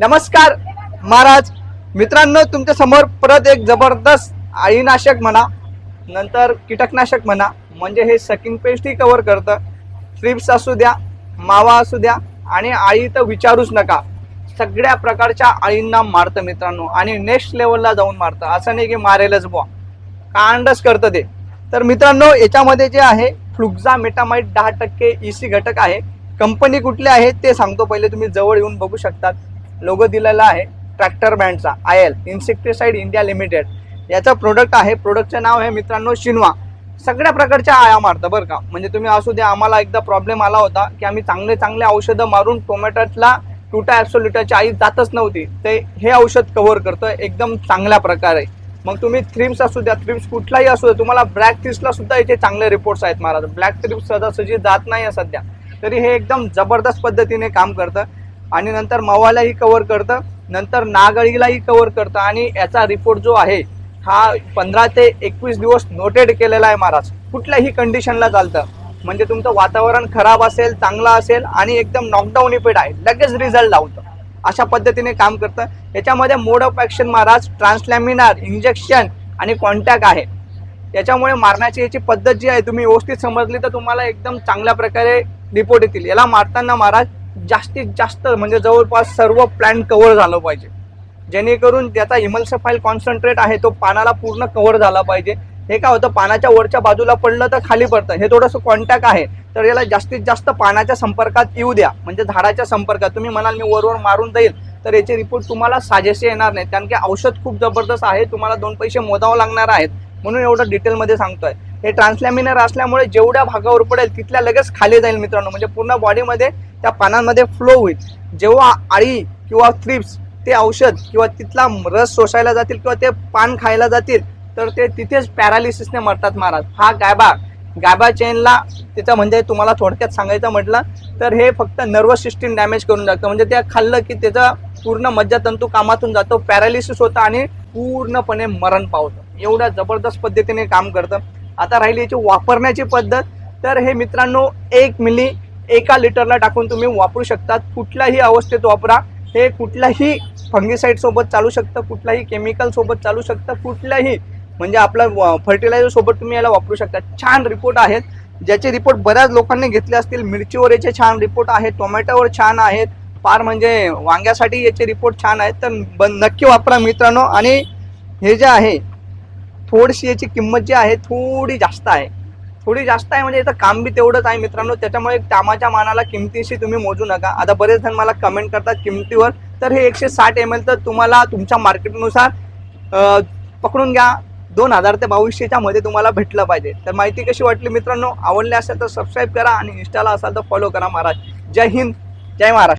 नमस्कार महाराज. मित्रांनो तुमच्यासमोर परत एक जबरदस्त आळीनाशक म्हणा नंतर कीटकनाशक म्हणा म्हणजे हे सकिंग पेस्टही कव्हर करतं. ट्रिप्स असू द्या मावा असू द्या आणि आळी तर विचारूच नका. सगळ्या प्रकारच्या आळींना मारतं मित्रांनो आणि नेक्स्ट लेवलला जाऊन मारतं. असं नाही की मारेलच बुवा. कांडच करतं ते. तर मित्रांनो याच्यामध्ये जे आहे फ्लुक्झा मेटामाइट दहा टक्के ई सी घटक आहे. कंपनी कुठली आहे ते सांगतो. पहिले तुम्ही जवळ येऊन बघू शकतात. लोगो दिलेला आहे tractor ब्रँडचा I L insecticide India limited. याचं प्रोडक्ट आहे प्रोडक्टचं नाव आहे मित्रांनो शिनवा. सगळ्या प्रकारच्या आया मारतं बरं का. म्हणजे तुम्ही असू द्या आम्हाला एकदा प्रॉब्लेम आला होता की आम्ही चांगले चांगले औषधं मारून टोमॅटोला टुटा ॲब्सोल्युटाची आई जातच नव्हती. ते हे औषध कव्हर करतं एकदम चांगल्या प्रकारे. मग तुम्ही थ्रिम्स असू द्या थ्रिम्स कुठलाही असू द्या तुम्हाला ब्लॅक थ्रिप्सला सुद्धा याचे चांगले रिपोर्ट्स आहेत महाराज. ब्लॅक थ्रिप्स सहजासहजी जात नाही आहे सध्या. तरी हे एकदम जबरदस्त पद्धतीने काम करतं. आणि नंतर मवालाही कव्हर करतं नंतर नागळीलाही कव्हर करतं आणि याचा रिपोर्ट जो आहे हा पंधरा ते एकवीस दिवस नोटेड केलेला आहे महाराज. कुठल्याही कंडिशनला चालतं. म्हणजे तुमचं वातावरण खराब असेल चांगलं असेल आणि एकदम नॉकडाऊन इफेक्ट आहे लगेच रिझल्ट लावतं. अशा पद्धतीने काम करतं. याच्यामध्ये मोड ऑफ ॲक्शन महाराज ट्रान्सलॅमिनार इंजेक्शन आणि कॉन्टॅक्ट आहे. याच्यामुळे मारण्याची याची पद्धत जी आहे तुम्ही व्यवस्थित समजली तर तुम्हाला एकदम चांगल्या प्रकारे रिपोर्ट येतील. याला मारताना महाराज जास्तीत जास्त म्हणजे जवळपास सर्व प्लॅन कव्हर झालं पाहिजे. जेणेकरून त्याचा इमल्सफाईल कॉन्सन्ट्रेट आहे तो पानाला पूर्ण कव्हर झाला पाहिजे. हे काय होतं? पानाच्या वरच्या बाजूला पडलं तर खाली पडतं. हे थोडंसं कॉन्टॅक्ट आहे. तर याला जास्तीत जास्त पानाच्या संपर्कात येऊ द्या. म्हणजे झाडाच्या संपर्कात. तुम्ही म्हणाल मी वरवर मारून जाईल तर याचे रिपोर्ट तुम्हाला साजेसे येणार नाहीत कारण की औषध खूप जबरदस्त आहे. तुम्हाला दोन पैसे मोजावं लागणार आहेत. म्हणून एवढं डिटेलमध्ये सांगतोय. हे ट्रान्सलॅमिनर असल्यामुळे जेवढ्या भागावर पडेल तिथल्या लगेच खाली जाईल मित्रांनो. म्हणजे पूर्ण बॉडीमध्ये त्या पानांमध्ये फ्लो होईल. जेव्हा आळी किंवा थ्रिप्स ते औषध किंवा तिथला रस सोसायला जातील किंवा ते पान खायला जातील तर ते तिथेच पॅरालिसिसने मरतात महाराज. हा गायबा गायबा चेनला तिथं म्हणजे तुम्हाला थोडक्यात सांगायचं म्हटलं तर हे फक्त नर्वस सिस्टीम डॅमेज करून जातं म्हणजे ते खाल्लं की त्याचा पूर्ण मज्जातंतू कामातून जातो पॅरालिसिस होतं आणि पूर्णपणे मरण पावतं. एवढ्या जबरदस्त पद्धतीने काम करतं. आता राहिली याची वापरण्याची पद्धत. तर हे मित्रांनो एक मिली एका लिटरला टाकून तुम्ही वापरू शकतात. कुठल्याही अवस्थेत वापरा. हे कुठल्याही फंगिसाईडसोबत चालू शकतं कुठल्याही केमिकलसोबत चालू शकतं कुठल्याही म्हणजे आपलं फर्टिलायझरसोबत तुम्ही याला वापरू शकता. छान रिपोर्ट आहेत. ज्याचे रिपोर्ट बऱ्याच लोकांनी घेतले असतील. मिरचीवर याचे छान रिपोर्ट आहेत. टोमॅटोवर छान आहेत. फार म्हणजे वांग्यासाठी याचे रिपोर्ट छान आहेत. तर ब नक्की वापरा मित्रांनो. आणि हे जे आहे थोडीशी याची किंमत जी आहे थोडी जास्त आहे. थोडी जास्त आहे म्हणजे याचं काम बी तेवढंच आहे मित्रांनो. त्याच्यामुळे कामाच्या मानाला किमतीशी तुम्ही मोजू नका. आता बरेच जण मला कमेंट करतात किमतीवर. तर हे एकशे साठ एम एल तर तुम्हाला तुमच्या मार्केटनुसार पकडून घ्या. दोन हजार ते बावीसशेच्या मध्ये तुम्हाला भेटलं पाहिजे. तर माहिती कशी वाटली मित्रांनो? आवडली असेल तर सबस्क्राईब करा आणि इंस्टाला असाल तर फॉलो करा महाराज जय हिंद. जय महाराष्ट्र.